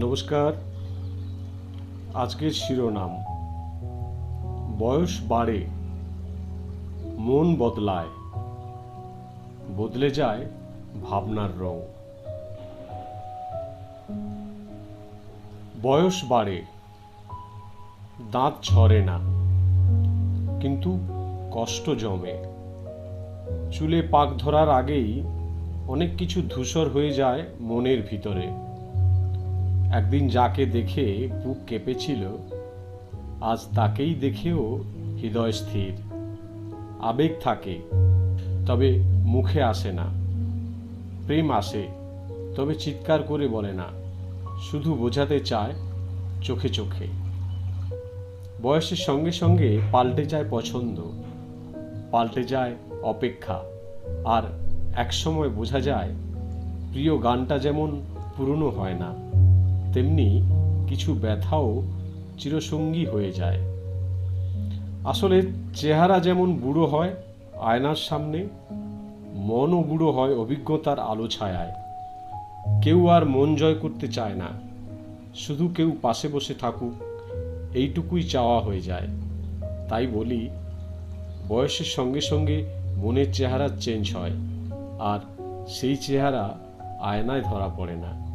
নমস্কার। আজকের শিরোনাম, বয়স বাড়ে, মন বদলায়, বদলে যায় ভাবনার রং। বয়স বাড়ে, দাঁত ছড়ে না, কিন্তু কষ্ট জমে। চুলে পাক ধরার আগেই অনেক কিছু ধূসর হয়ে যায় মনের ভিতরে। একদিন যাকে দেখে বুক কেঁপেছিল, আজ তাকেই দেখেও হৃদয় স্থির। আবেগ থাকে, তবে মুখে আসে না। প্রেম আসে, তবে চিৎকার করে বলে না। শুধু বোঝাতে চায় চোখে চোখে। বয়সের সঙ্গে সঙ্গে পাল্টে যায় পছন্দ, পাল্টে যায় অপেক্ষা। আর একসময় বোঝা যায়, প্রিয় গানটা যেমন পুরনো হয় না। তেমনি কিছু ব্যথাও চিরসঙ্গী হয়ে যায়। আসলে চেহারা যেমন বুড়ো হয়, আয়নার সামনে মনও বুড়ো হয় অভিজ্ঞতার আলো ছায়ায়। কেউ আর মন জয় করতে চায় না, শুধু কেউ পাশে বসে থাকুক, এইটুকুই চাওয়া হয়ে যায়। তাই বলি, বয়সের সঙ্গে সঙ্গে মনের চেহারা চেঞ্জ হয়, আর সেই চেহারা আয়নায় ধরা পড়ে না।